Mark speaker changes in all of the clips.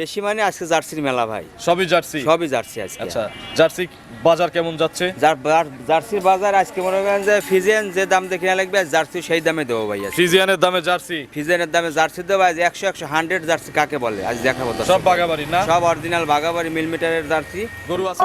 Speaker 1: বেশি মানে আজকে জার্সির মেলা ভাই।
Speaker 2: সবই জার্সি?
Speaker 1: সবই জার্সি আজকে।
Speaker 2: আচ্ছা জার্সি বাজার কেমন যাচ্ছে?
Speaker 1: জার্সির বাজার আজকে মনে করেন যে ফিজিয়ান যে দাম দেখে না লাগবে জার্সি সেই দামে দেবো ভাই আজকে।
Speaker 2: ফ্রিজিয়ানের দামে জার্সি?
Speaker 1: ফিজিয়ানের দামে জার্সি দেবো আজ একশো একশো হান্ড্রেড জার্সি কাকে বলে? আজ দেখাবো।
Speaker 2: সব বাগাবাড়ি না?
Speaker 1: সব অরিজিনাল বাগাবাড়ি মিলিমিটারের জার্সি।
Speaker 2: গরু আছে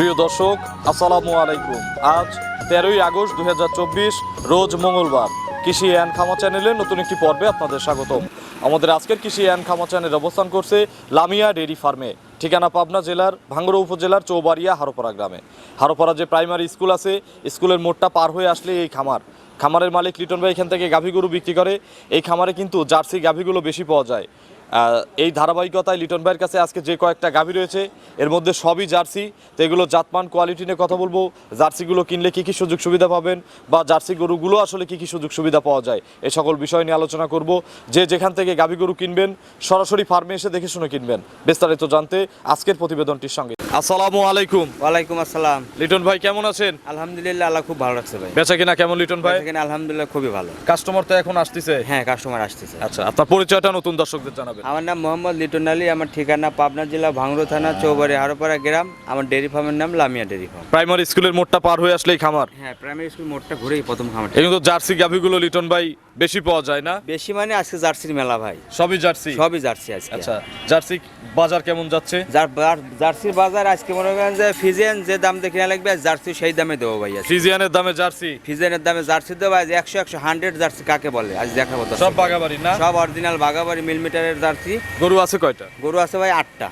Speaker 2: প্রিয় দর্শক, আসসালামু আলাইকুম। আজ তেরোই আগস্ট দু হাজার চব্বিশ, রোজ মঙ্গলবার। কৃষি অ্যান্ড খামা চ্যানেলের নতুন একটি পর্বে আপনাদের স্বাগতম। আমাদের আজকের কৃষি অ্যান্ড খামা চ্যানেল অবস্থান করছে লামিয়া ডেইরি ফার্মে, ঠিকানা পাবনা জেলার ভাঙ্গুড়া উপজেলার চৌবাড়িয়া হারোপাড়া গ্রামে। হারোপাড়া যে প্রাইমারি স্কুল আছে, স্কুলের মোড়টা পার হয়ে আসলে এই খামার। খামারের মালিক লিটন ভাই এখান থেকে গাভী গরু বিক্রি করে। এই খামারে কিন্তু জার্সি গাভীগুলো বেশি পাওয়া যায়। এই ধারাবাহিকতায় লিটন ভাইয়ের কাছে আজকে যে কয়েকটা গাভী রয়েছে, এর মধ্যে সবই জার্সি। তো এগুলো জাতমান, কোয়ালিটি নিয়ে কথা বলব। জার্সিগুলো কিনলে কী কী সুযোগ সুবিধা পাবেন বা জার্সি গরুগুলো আসলে কী কী সুযোগ সুবিধা পাওয়া যায়, এ সকল বিষয় নিয়ে আলোচনা করব। যে যেখান থেকে গাভী গরু কিনবেন, সরাসরি ফার্মে এসে দেখে শুনে কিনবেন। বিস্তারিত জানতে আজকের প্রতিবেদনটির সঙ্গে আসসালামু আলাইকুম।
Speaker 1: ওয়ালাইকুম আসসালাম।
Speaker 2: লিটন ভাই কেমন আছেন?
Speaker 1: আলহামদুলিল্লাহ আল্লাহ খুব ভালো রাখছে ভাই।
Speaker 2: বেচা কিনা কেমন লিটন ভাই?
Speaker 1: এখানে আলহামদুলিল্লাহ খুবই ভালো।
Speaker 2: কাস্টমার তো এখন আসতেছে?
Speaker 1: হ্যাঁ কাস্টমার আসতেছে।
Speaker 2: আচ্ছা আপনার পরিচয়টা নতুন দর্শকদের জানাবেন।
Speaker 1: আমার নাম মোহাম্মদ লিটন আলী আমার ঠিকানা পাবনা জেলা ভাঙড়ো থানা চৌবাড়ি হারোপাড়া গ্রাম। আমার ডেয়ারি ফার্মের নাম লামিয়া ডেয়ারি ফার্ম।
Speaker 2: প্রাইমারি স্কুলের মোড়টা পার হয়ে আসলেই খামার?
Speaker 1: হ্যাঁ প্রাইমারি স্কুল মোড়টা ঘুরেই প্রথম খামারটা।
Speaker 2: এগুলো তো জার্সি গাভিগুলো লিটন ভাই বেশি পাওয়া যায় না?
Speaker 1: বেশি মানে আজকে জার্সির মেলা ভাই।
Speaker 2: সবই জার্সি?
Speaker 1: সবই জার্সি আজকে।
Speaker 2: আচ্ছা জার্সি বাজার কেমন যাচ্ছে?
Speaker 1: জার্সির বাজার আজকে মনে করেন যে ফিজেন যে দাম দেখে লাগবে জার্সি সেই দামে দেবো ভাই আজকে।
Speaker 2: ফ্রিজিয়ানের দামে জার্সি?
Speaker 1: ফিজেনের দামে জার্সি দেবো আজ একশো একশো হান্ড্রেড জার্সি কাকে বলে? আজ দেখাবো।
Speaker 2: সব বাগাবাড়ি না?
Speaker 1: সব অরিজিনাল বাগাবাড়ি মিলিমিটারের জার্সি।
Speaker 2: গরু আছে কয়টা?
Speaker 1: গরু আছে ভাই আটটা।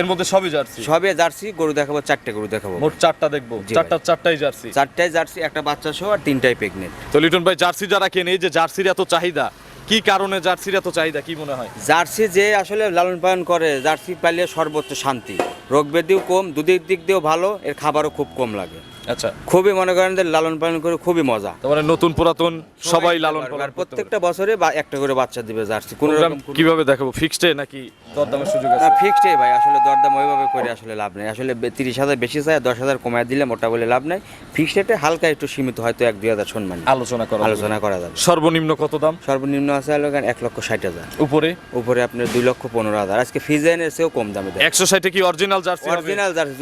Speaker 2: এর মধ্যে সবই জার্সি?
Speaker 1: সবে জার্সি গরু দেখাবো চারটে গরু দেখাবো।
Speaker 2: মোট চারটা দেখব। চারটা চারটাই জার্সি?
Speaker 1: চারটায় জার্সি একটা বাচ্চা সহ আর তিনটাই প্রেগনেন্ট
Speaker 2: তো লিটন ভাই জার্সি যারা কেনে এই যে জার্সির এত চাহিদা কি কারণে জার্সির এত চাহিদা, কি মনে হয়?
Speaker 1: জার্সি যে আসলে লালন পালন করে, জার্সি পালিয়ে সর্বোচ্চ শান্তি। রোগ ব্যাধিও কম, দুধের দিক দিয়েও ভালো, এর খাবারও খুব কম লাগে।
Speaker 2: আচ্ছা।
Speaker 1: খুবই মনে করেন যে লালন পালন করে খুবই মজা।
Speaker 2: তারপরে নতুন পুরাতন সবাই লালন পালন
Speaker 1: প্রত্যেকটা বছরে বা একটা করে বাচ্চা দিবে জার্সি। কোন
Speaker 2: প্রোগ্রাম কীভাবে দেখাবো? ফিক্সডে নাকি দরদামের সুযোগ আছে?
Speaker 1: ফিক্সড ভাই আসলে দরদাম ওইভাবে করে আসলে লাভ নেই। আসলে তিরিশ হাজার বেশি চাই দশ হাজার কমায় দিলে মোটা বলে লাভ নাই। ফিক্সড রেটে হালকা একটু সীমিত হয়তো এক দুই হাজার সম্মান
Speaker 2: আলোচনা করা
Speaker 1: আলোচনা করা যাবে।
Speaker 2: সর্বনিম্ন কত দাম?
Speaker 1: সর্বনিম্ন আছে এক লক্ষ ষাট হাজার।
Speaker 2: উপরে?
Speaker 1: উপরে আপনার দুই লক্ষ পনেরো হাজার। আজকে ফিজেনের চেয়েও কম দামে দেয়।
Speaker 2: একশো ষাটে কি অরিজিনাল জার্সি
Speaker 1: অরিজিনাল জার্সি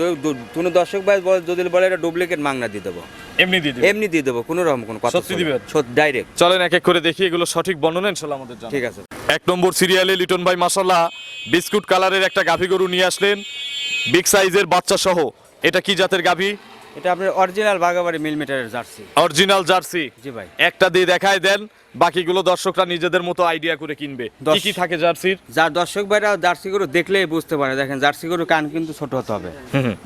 Speaker 1: তুমি দর্শক ভাই যদি বলে এটা ডুপ্লিকেট মাংনা দিয়ে দেবো।
Speaker 2: এমনি দিয়ে দেবো।
Speaker 1: এমনি দিয়ে দেবো কোনো রকম কোনো কথা
Speaker 2: সত্যি দিবে?
Speaker 1: ডাইরেক্ট
Speaker 2: চলেন এক এক করে দেখি এগুলো সঠিক বর্ণনা ইনশাল্লাহ আমাদের জন্য
Speaker 1: ঠিক আছে।
Speaker 2: এক নম্বর সিরিয়ালে লিটন ভাই মাসাল্লাহ বিস্কুট কালারের একটা গাভী গরু নিয়ে আসলেন। বিগ সাইজের বাচ্চা সহ এটা কি জাতের গাভী?
Speaker 1: এটা আপনার অরিজিনাল বাগাবাড়ি মিলমিটারের জার্সি।
Speaker 2: Original jersey.
Speaker 1: জি ভাই।
Speaker 2: একটা দিয়ে দেখায় দেন। বাকিগুলো দর্শকরা নিজেদের মতো আইডিয়া করে কিনবে। কি কি থাকে জার্সির?
Speaker 1: যার দর্শক ভাইরা জার্সি গরু দেখলেই বুঝতে পারে। দেখেন জার্সি গরু কান কিন্তু ছোট হতে হবে।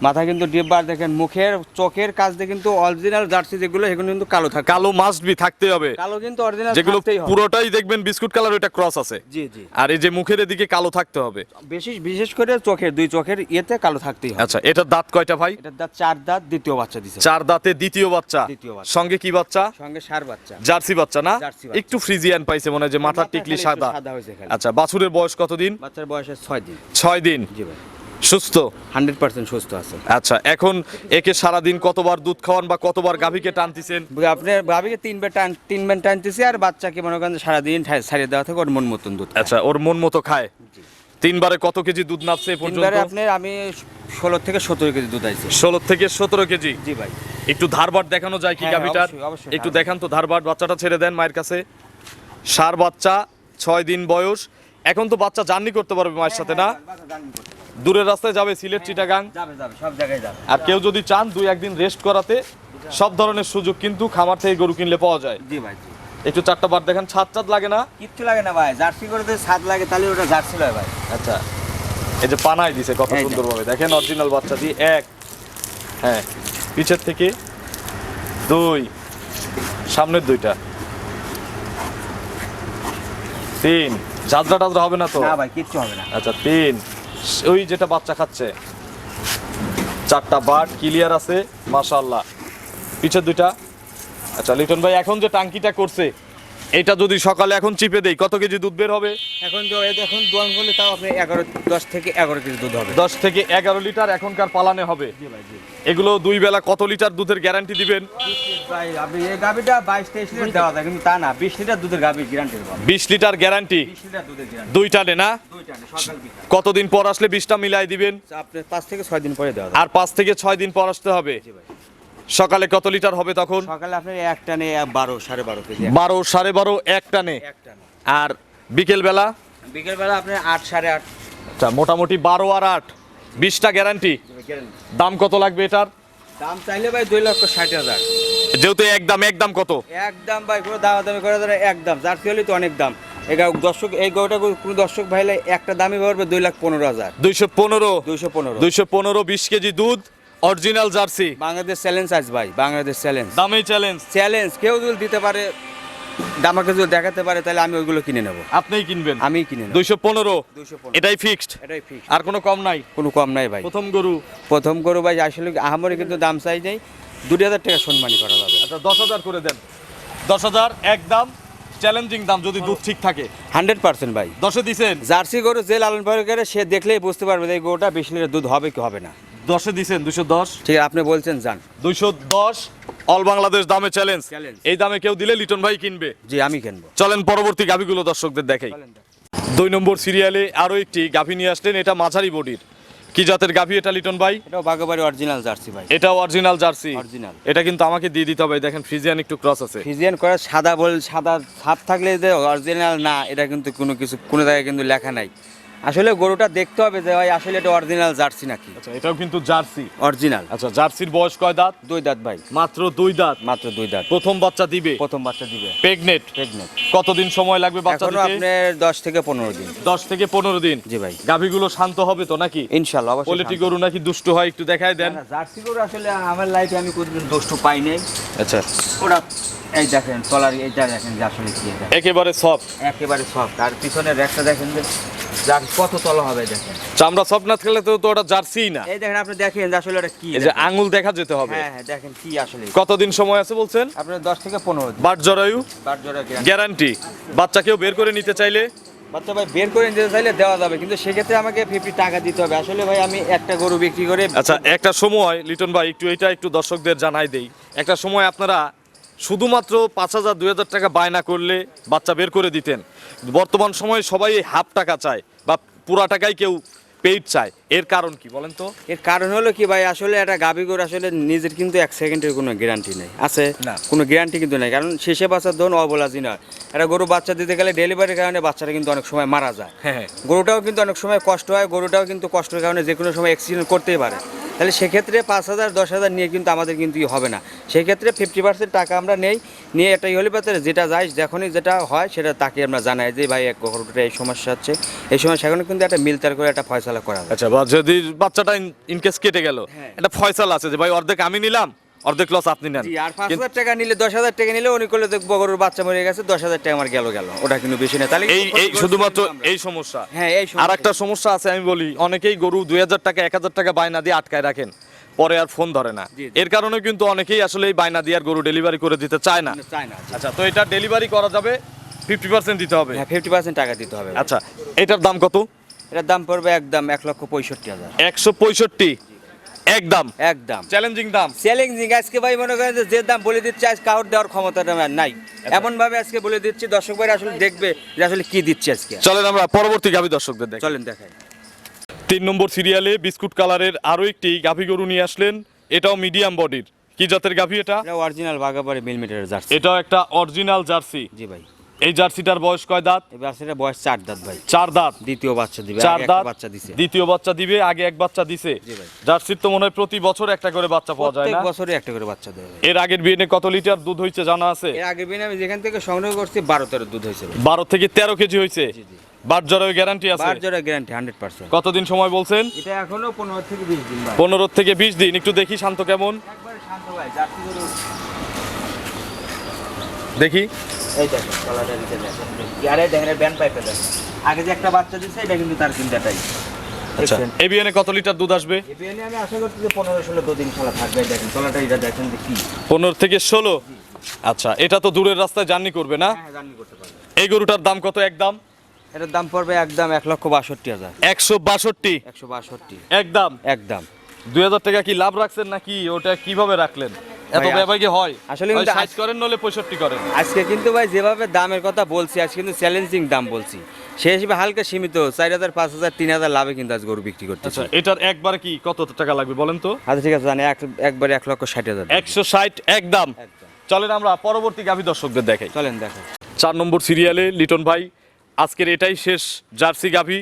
Speaker 1: মাথা কিন্তু ডিব্বার দেখেন মুখের চোখের কাজ দিয়ে কিন্তু অরিজিনাল জার্সি যেগুলো সেগুলো কিন্তু কালো থাকে।
Speaker 2: কালো মাস্ট বি থাকতে হবে।
Speaker 1: কালো কিন্তু অরিজিনাল
Speaker 2: যেগুলো পুরোটাই দেখবেন বিস্কুট কালার ওটা ক্রস আছে।
Speaker 1: জি জি।
Speaker 2: আর এই যে মুখের এদিকে কালো থাকতে হবে।
Speaker 1: বেশি বিশেষ করে চোখের দুই চোখের ইয়েতে কালো থাকতেই হবে।
Speaker 2: আচ্ছা এটার দাঁত কয়টা ভাই?
Speaker 1: এটার দাঁত চার দাঁত দ্বিতীয় বাচ্চা দিছে।
Speaker 2: চার দাঁতে দ্বিতীয় বাচ্চা।
Speaker 1: দ্বিতীয় বাচ্চা।
Speaker 2: সঙ্গে কি বাচ্চা?
Speaker 1: সঙ্গে সার বাচ্চা।
Speaker 2: জার্সি বাচ্চা না?
Speaker 1: জার্সি।
Speaker 2: একটু ফ্রিজিয়ান পাইছে মনে হয় যে মাথার
Speaker 1: মাথা
Speaker 2: টিকলি সাদা। আচ্ছা বাছুরের বয়স কতদিন?
Speaker 1: বাচ্চার বয়স ছয় দিন।
Speaker 2: ছয় দিন।
Speaker 1: জি ভাই।
Speaker 2: সুস্থ?
Speaker 1: হান্ড্রেড পার্সেন্ট সুস্থ আছে।
Speaker 2: আচ্ছা এখন একে সারাদিন কতবার দুধ খাওয়ান বা কতবার গাভীকে টানতেছেন?
Speaker 1: আপনার ভাবিকে তিনবার টান তিনবার টানতেছি আর বাচ্চাকে মনে করেন সারাদিন ছাড়িয়ে দেওয়া থেকে ওর মন মতন দুধ
Speaker 2: আচ্ছা ওর মন মতো খায়? তিনবারে কত কেজি দুধ নাপছে পর্যন্ত?
Speaker 1: আপনার আমি ষোলো থেকে সতেরো কেজি দুধ আইছে।
Speaker 2: ষোলো থেকে সতেরো কেজি?
Speaker 1: জি ভাই।
Speaker 2: একটু ধারবাট দেখানো যায় কি
Speaker 1: হ্যাঁ,
Speaker 2: গাভীটার? একটু দেখান তো ধারবাট বাচ্চাটা ছেড়ে দেন মায়ের কাছে। সার বাচ্চা ছয় দিন বয়স। এখন তো বাচ্চা জার্নি করতে পারবে মায়ের সাথে না? দূরের রাস্তায় যাবে সিলেট চিটাগাং? আর কেউ যদি চান দুই একদিন রেস্ট করাতে সব ধরনের সুযোগ কিন্তু খামার থেকে গরু কিনলে পাওয়া যায়।
Speaker 1: জি ভাই
Speaker 2: একটু চারটা বার দেখেন ছাদ চাঁদ লাগে না?
Speaker 1: কিচ্ছু লাগে না ভাই জার্সি করে যদি স্বাদ লাগে তাহলে ওটা জার্সি লয় ভাই।
Speaker 2: আচ্ছা এই যে পানাই দিছে কত। সুন্দরভাবে। দেখেন অরিজিনাল বাচ্চা দিয়ে এক। হ্যাঁ। পিছের থেকে দুই সামনের দুইটা। তিন ঝাঁঝরা টাজরা হবে না তো?
Speaker 1: না ভাই কিচ্ছু হবে না।
Speaker 2: আচ্ছা তিন ওই যেটা বাচ্চা খাচ্ছে। চারটা বাট ক্লিয়ার আছে মাশাল্লাহ পিছের দুইটা। আচ্ছা লিটন ভাই এখন যে টাঙ্কিটা করছে এটা যদি সকালে এখন চিপে দেই কত কেজি দুধ বের হবে?
Speaker 1: এখন এখন দোয়ান করলে তাও আপনি এগারো দশ থেকে এগারো কেজি দুধ হবে।
Speaker 2: দশ থেকে এগারো লিটার এখনকার পালানে হবে।
Speaker 1: জি ভাই জি।
Speaker 2: এগুলো দুই বেলা কত লিটার দুধের গ্যারান্টি দিবেন?
Speaker 1: ভাই আপনি এই গাভিটা বাইশ তেইশ লিটার দেওয়া যায় কিন্তু তা না বিশ লিটার দুধের গাভি গ্যারান্টি
Speaker 2: বিশ লিটার গ্যারান্টি
Speaker 1: বিশ লিটার দুধের গ্যারান্টি
Speaker 2: দুই টানে না? কতদিন পর আসলে বিশটা মিলাই দিবেন?
Speaker 1: আপনি পাঁচ থেকে ছয় দিন পরে দেওয়া
Speaker 2: আর পাঁচ থেকে ছয় দিন পর আসতে হবে?
Speaker 1: জি ভাই।
Speaker 2: সকালে কত লিটার হবে তখন?
Speaker 1: সকালে আপনি এক টানে বারো সাড়ে বারো কেজি।
Speaker 2: বারো সাড়ে বারো এক টানে। আর বিকেল বেলা
Speaker 1: বিকেলবেলা? আপনি আট সাড়ে আট।
Speaker 2: আচ্ছা মোটামুটি বারো আর আট। বিশটা গ্যারান্টি। দাম কত লাগবে এটার?
Speaker 1: দাম চাইলে ভাই দুই লক্ষ ষাট হাজার।
Speaker 2: যেহেতু একদম একদম কত?
Speaker 1: একদম ভাই কোনো দাম দামি করে ধরে একদম জার্সি হলে তো অনেক দাম। এই দর্শক এই গরুটা কোনো দর্শক ভাইলে একটা দামি পড়বে দুই লাখ পনেরো হাজার।
Speaker 2: দুইশো পনেরো।
Speaker 1: দুইশো পনেরো।
Speaker 2: দুইশো পনেরো বিশ কেজি দুধ। Original jersey.
Speaker 1: বাংলাদেশ চ্যালেঞ্জ আজ ভাই বাংলাদেশ চ্যালেঞ্জ
Speaker 2: দামেই চ্যালেঞ্জ
Speaker 1: চ্যালেঞ্জ কেউ যদি দিতে পারে আমাকে যদি দেখাতে পারে তাহলে আমি ওইগুলো কিনে নেব।
Speaker 2: আপনিই কিনবেন।
Speaker 1: আমি কিনে নেব। দুইশো পনেরো।
Speaker 2: এটাই ফিক্সড
Speaker 1: এটাই ফিক্স
Speaker 2: আর কোনো কম নাই।
Speaker 1: কোনো কম নাই ভাই।
Speaker 2: প্রথম গরু।
Speaker 1: প্রথম গরু ভাই আসলে আহামরি কিন্তু দাম চাই নেই। দুটি হাজার টাকা সম্মানী করা যাবে।
Speaker 2: আচ্ছা দশ হাজার করে দেন। দশ হাজার একদম চ্যালেঞ্জিং দাম যদি দুধ ঠিক থাকে।
Speaker 1: হান্ড্রেড পার্সেন্ট ভাই।
Speaker 2: দশে দিছেন।
Speaker 1: জার্সি গরু যে লালন পালন করে সে দেখলেই বুঝতে পারবে যে গরুটা বিশ লিটার দুধ হবে কি হবে না।
Speaker 2: দশে দিছেন দুশো দশ?
Speaker 1: ঠিক আছে আপনি বলছেন যান।
Speaker 2: দুইশো দশ অল বাংলাদেশ দামে চ্যালেঞ্জ। এই দামে কেউ দিলে লিটন ভাই কিনবে।
Speaker 1: জি আমি কিনবো।
Speaker 2: চলেন পরবর্তী গাভিগুলো দর্শকদের দেখাই। দুই নম্বর সিরিয়ালে আরও একটি গাভি নিয়ে আসলেন এটা মাঝারি বডির। কি জাতের গাভি এটা লিটন ভাই?
Speaker 1: এটাও বাগোবাড়ি অরিজিনাল জার্সি ভাই।
Speaker 2: এটা অরিজিনাল জার্সি।
Speaker 1: Original।
Speaker 2: এটা কিন্তু আমাকে দিয়ে দিতে হবে দেখেন ফ্রিজিয়ান একটু ক্রস আছে।
Speaker 1: ফিজিয়ান করে সাদা বল সাদা ছাপ থাকলে যে অরিজিনাল না এটা কিন্তু কোনো কিছু কোনো জায়গায় কিন্তু লেখা নাই। আসলে গরুটা দেখতে হবে যে ভাই আসলে এটা অরিজিনাল জার্সি নাকি?
Speaker 2: আচ্ছা এটাও কিন্তু জার্সি।
Speaker 1: অরিজিনাল
Speaker 2: আচ্ছা জার্সির বয়স কয় দাঁত?
Speaker 1: দুই দাঁত ভাই।
Speaker 2: মাত্র দুই দাঁত।
Speaker 1: মাত্র দুই দাঁত।
Speaker 2: প্রথম বাচ্চা দিবে?
Speaker 1: প্রথম বাচ্চা দিবে।
Speaker 2: প্রেগনেট
Speaker 1: প্রেগনেন্ট
Speaker 2: কতদিন সময় লাগবে বাচ্চা দিতে?
Speaker 1: আপনার দশ থেকে পনেরো দিন।
Speaker 2: দশ থেকে পনেরো দিন।
Speaker 1: জি ভাই।
Speaker 2: গাভিগুলো শান্ত হবে তো নাকি?
Speaker 1: ইনশাল্লাহ অবশ্যই
Speaker 2: কোয়ালিটি গরু নাকি দুষ্ট হয় একটু দেখায় দেন।
Speaker 1: জার্সি গরু আসলে আমার লাইফে আমি কোনোদিন দুষ্ট পাই নাই।
Speaker 2: আচ্ছা।
Speaker 1: ওরা এই দেখেন তলার এইটা দেখেন যে আসলে কি এটা।
Speaker 2: একেবারে সব
Speaker 1: একেবারে সফট আর পিছনের র্যাকটা দেখেন যে যার কত তলা হবে দেখেন।
Speaker 2: চামড়া থাকলে তো তো ওটা জার্সি না।
Speaker 1: এই দেখেন আপনি দেখেন যে আসলে এটা কি
Speaker 2: এই যে দেখা যেতে হবে।
Speaker 1: হ্যাঁ হ্যাঁ দেখেন কি আসলে।
Speaker 2: কতদিন সময় আছে বলছেন?
Speaker 1: আপনার দশ থেকে পনেরো দিন।
Speaker 2: বাট জরায়ু?
Speaker 1: জোড়া
Speaker 2: গ্যারান্টি বাচ্চা কেউ বের করে নিতে চাইলে?
Speaker 1: বাচ্চা ভাই বের করে নিতে চাইলে দেওয়া যাবে কিন্তু সেক্ষেত্রে আমাকে ফিফটি টাকা দিতে হবে। আসলে ভাই আমি একটা গরু বিক্রি করে
Speaker 2: আচ্ছা একটা সময় লিটন ভাই একটু এটা একটু দর্শকদের জানাই দেই। একটা সময় আপনারা শুধুমাত্র পাঁচ হাজার দুই হাজার টাকা বায়না করলে বাচ্চা বের করে দিতেন। বর্তমান সময়ে সবাই হাফ টাকা চায় বা পুরা টাকাই কেউ পেইড চায়। এর কারণ কি বলেন তো?
Speaker 1: এর কারণ হলো কি ভাই আসলে একটা গাভি গরু আসলে নিজের কিন্তু এক সেকেন্ডের কোনো গ্যারান্টি নেই। আছে
Speaker 2: না।
Speaker 1: কোনো গ্যারান্টি কিন্তু নেই। কারণ শেষে বাচ্চার ধরুন অবলাজি নয়। একটা গরু বাচ্চা দিতে গেলে ডেলিভারির কারণে বাচ্চাটা কিন্তু অনেক সময় মারা যায়।
Speaker 2: হ্যাঁ
Speaker 1: গরুটাও কিন্তু অনেক সময় কষ্ট হয় গরুটাও কিন্তু কষ্টের কারণে যে কোনো সময় অ্যাক্সিডেন্ট করতেই পারে। তাহলে সেক্ষেত্রে পাঁচ হাজার দশ হাজার নিয়ে কিন্তু আমাদের কিন্তু ই হবে না। সেক্ষেত্রে ফিফটি পার্সেন্ট টাকা আমরা নেই। নিয়ে একটা হলে পাতে যেটা যাই যখনই যেটা হয় সেটা তাকে আমরা জানাই যে ভাই এক এই সমস্যা হচ্ছে। এই সময় সেখানে কিন্তু একটা মিলতার করে একটা ফয়সালা করা
Speaker 2: আচ্ছা বা যদি বাচ্চাটা ইনকেস কেটে গেল
Speaker 1: হ্যাঁ।
Speaker 2: একটা ফয়সালা আছে যে ভাই অর্ধেক আমি নিলাম অর্ধেক লস আপনি নেন।
Speaker 1: আর পাঁচ হাজার টাকা নিলে দশ হাজার টাকা নিলে উনি করলে দেখব গরুর বাচ্চা মরে গেছে দশ হাজার টাকা আমার গেল গেল। ওটা কিন্তু বেশি না। তাহলে
Speaker 2: এই এই শুধুমাত্র এই সমস্যা।
Speaker 1: হ্যাঁ এই
Speaker 2: আর একটা সমস্যা আছে আমি বলি অনেকেই গরু দুই হাজার টাকা এক হাজার টাকা বায়না দিয়ে আটকায় রাখেন পরে আর ফোন ধরে না। এর কারণে কিন্তু অনেকেই আসলে এই বায়না দিয়ে আর গরু ডেলিভারি করে দিতে চায় না।
Speaker 1: চায় না
Speaker 2: আচ্ছা তো এটা ডেলিভারি করা যাবে ফিফটি পার্সেন্ট দিতে হবে?
Speaker 1: হ্যাঁ ফিফটি পার্সেন্ট টাকা দিতে হবে।
Speaker 2: আচ্ছা এটার দাম কত?
Speaker 1: এটার দাম পড়বে একদম এক লক্ষ পঁয়ষট্টি হাজার।
Speaker 2: একশো পঁয়ষট্টি? একদম।
Speaker 1: একদম।
Speaker 2: চ্যালেঞ্জিং দাম।
Speaker 1: চ্যালেঞ্জিং আজকে ভাই মনে করেন যে দাম বলে দিচ্ছে আজ কাউর দেওয়ার ক্ষমতাটা নাই। এমন ভাবে আজকে বলে দিচ্ছি দর্শক ভাই আসলে দেখবে যে আসলে কি দিচ্ছে আজকে।
Speaker 2: চলেন আমরা পরবর্তী গাভী দর্শকদের দেখ
Speaker 1: চলেন দেখাই।
Speaker 2: তিন নম্বর সিরিয়ালে বিস্কুট কালারের আরও একটি গাভী গরু নিয়ে আসলেন। এটাও মিডিয়াম বডির কি জাতের গাভী এটা?
Speaker 1: অরিজিনাল বাগাবাড়ি মিলিমিটারের জার্সি।
Speaker 2: এটাও একটা অরিজিনাল জার্সি।
Speaker 1: জি ভাই।
Speaker 2: এই জার্সিটার বয়স কয় দাঁত?
Speaker 1: এই বাচ্চাটা বয়স চার দাঁত ভাই।
Speaker 2: চার দাঁত?
Speaker 1: দ্বিতীয় বাচ্চা দিবে
Speaker 2: চার দাঁত?
Speaker 1: বাচ্চা দিছে।
Speaker 2: দ্বিতীয় বাচ্চা দিবে আগে এক বাচ্চা দিছে?
Speaker 1: ভাই।
Speaker 2: জার্সির তো মনে হয় প্রতি বছর একটা করে বাচ্চা পাওয়া যায়
Speaker 1: প্রত্যেক
Speaker 2: না?
Speaker 1: বছরে একটা করে বাচ্চা দেবে
Speaker 2: এর আগের বিয়ে কত লিটার দুধ হয়েছে জানা আছে?
Speaker 1: এর আগের দিন আমি যেখান থেকে সংগ্রহ করছি বারো তেরো দুধ হয়েছিল
Speaker 2: বারো থেকে তেরো কেজি হয়েছে
Speaker 1: জি, জি।
Speaker 2: গ্যারান্টি আছে?
Speaker 1: গ্যারান্টি হান্ড্রেড পার্সেন্ট
Speaker 2: কতদিন সময় বলছেন?
Speaker 1: এটা এখনও পনেরো থেকে বিশ দিন ভাই।
Speaker 2: পনেরো থেকে বিশ দিন। একটু দেখি শান্ত কেমন।
Speaker 1: একবারে শান্ত ভাই জার্সি
Speaker 2: দেখি।
Speaker 1: এই দেখেন দিতে দেখেন আরে দেখেন ব্যান্ড পাইপে দেখেন আগে যে একটা বাচ্চা দিছে এটা কিন্তু তার চিন্তাটাই
Speaker 2: আচ্ছা
Speaker 1: দেখছেন?
Speaker 2: কত লিটার দুধ আসবে?
Speaker 1: এপিএনে আমি আশা করছি যে পনেরো ষোলো দুদিন খেলা থাকবে। এই দেখেন তলাটা এটা দেখেন
Speaker 2: থেকে ষোলো? আচ্ছা এটা তো দূরের রাস্তায় জার্নি করবে না?
Speaker 1: হ্যাঁ জার্নি করতে পারবে।
Speaker 2: এই গরুটার দাম কত একদম
Speaker 1: এটার দাম পড়বে একদম এক লক্ষ বাষট্টি হাজার।
Speaker 2: একশো বাষট্টি?
Speaker 1: একশো বাষট্টি।
Speaker 2: একদম
Speaker 1: একদম
Speaker 2: দুই হাজার টাকা কি লাভ রাখছেন নাকি? ওটা কীভাবে রাখলেন? এত
Speaker 1: ভাই,
Speaker 2: হয়।
Speaker 1: আসলে কিন্তু
Speaker 2: ষাট করেন নলে পঁয়ষট্টি করেন।
Speaker 1: আজকে কিন্তু ভাই যেভাবে দামের কথা বলছি আজকে কিন্তু চ্যালেঞ্জিং দাম বলছি। সে হিসেবে হালকা সীমিত চার হাজার পাঁচ হাজার তিন হাজার লাভে কিন্তু আজ গরু বিক্রি করতেছে।
Speaker 2: আচ্ছা এটার একবার কি কত টাকা লাগবে বলেন তো?
Speaker 1: আচ্ছা ঠিক আছে জানি এক একবারে এক লক্ষ ষাট হাজার।
Speaker 2: একশো ষাট একদম। চলেন আমরা পরবর্তী গাভী দর্শকদের দেখাই।
Speaker 1: চলেন দেখো।
Speaker 2: চার নম্বর সিরিয়ালে লিটন ভাই আজকের এটাই শেষ জার্সি গাভী।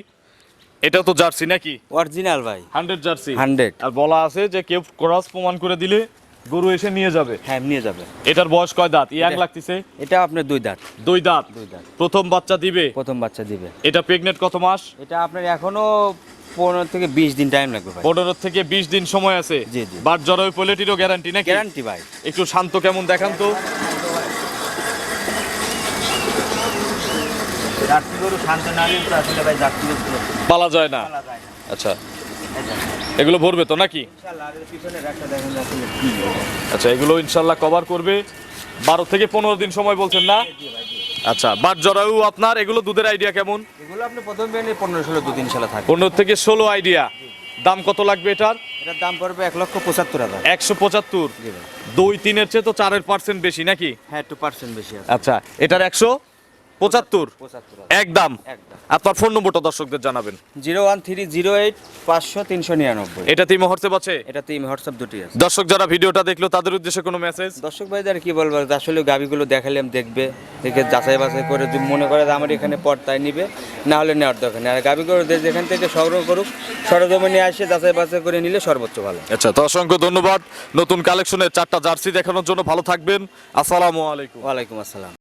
Speaker 2: এটা তো জার্সি নাকি?
Speaker 1: অরিজিনাল ভাই।
Speaker 2: Hundred jersey.
Speaker 1: হান্ড্রেড।
Speaker 2: আর বলা আছে যে কেউ ক্রস প্রমাণ করে দিলে গরু এসে নিয়ে যাবে।
Speaker 1: হ্যাঁ নিয়ে যাবে।
Speaker 2: এটার বয়স কয় দাঁত? ইয়াং
Speaker 1: এটা-
Speaker 2: লাগতেছে?
Speaker 1: এটা আপনার দুই দাঁত।
Speaker 2: দুই দাঁত?
Speaker 1: দুই দাঁত।
Speaker 2: প্রথম বাচ্চা দিবে?
Speaker 1: প্রথম বাচ্চা দিবে।
Speaker 2: এটা প্রেগনেন্ট কত মাস?
Speaker 1: এটা আপনার এখনও পনেরো থেকে বিশ দিন টাইম লাগবে
Speaker 2: পনেরো থেকে বিশ দিন সময় আছে।
Speaker 1: জি, জি।
Speaker 2: বাট জরায়ু পোলেটিরও গ্যারান্টি নাকি?
Speaker 1: গ্যারান্টি ভাই।
Speaker 2: একটু শান্ত কেমন দেখান তো।
Speaker 1: না
Speaker 2: পালা যায় না। আচ্ছা। এগুলো ভরবে তো নাকি? আচ্ছা এগুলো ইনশাল্লাহ কভার করবে। বারো থেকে পনেরো দিন সময় বলছেন না। আচ্ছা বাট জরায়ু আপনার এগুলো দুধের আইডিয়া কেমন?
Speaker 1: এগুলো আপনি প্রথম পনেরো ষোলো দুদিন সালা থাকবে
Speaker 2: পনেরো থেকে ষোলো আইডিয়া দাম কত লাগবে এটার?
Speaker 1: এটার দাম পড়বে এক লক্ষ পঁচাত্তর হাজার।
Speaker 2: একশো পঁচাত্তর। দুই তিনের চেয়ে তো চারের পার্সেন্ট বেশি নাকি?
Speaker 1: হ্যাঁ একটু পার্সেন্ট বেশি
Speaker 2: আচ্ছা এটার একশো? পঁচাত্তর। একদম। আপনার ফোন নম্বরটা দর্শকদের জানাবেন।
Speaker 1: Zero one three zero eight পাঁচশো তিনশো নিরানব্বই।
Speaker 2: এটা তিন হোয়াটসঅ্যাপ আছে?
Speaker 1: এটাতে হোয়াটসঅ্যাপ দুটি আছে।
Speaker 2: দর্শক যারা ভিডিওটা দেখল তাদের উদ্দেশ্যে কোনো মেসেজ
Speaker 1: দর্শক ভাইদের কি বলব আসলে গাবিগুলো দেখালাম দেখবে দেখে যাচাই বাছাই করে যদি মনে করে যে আমার এখানে পড়তায় নিবে না হলে নেওয়ার দরকার নেই। আর গাবিগুলো যেখান থেকে সংগ্রহ করুক সরজমিনে আসে যাচাই বাছাই করে নিলে সর্বোচ্চ ভালো।
Speaker 2: আচ্ছা তো অসংখ্য ধন্যবাদ। নতুন কালেকশনের চারটা জার্সি দেখানোর জন্য ভালো থাকবেন। আসসালামু আলাইকুম।
Speaker 1: ওয়ালাইকুম আসসালাম।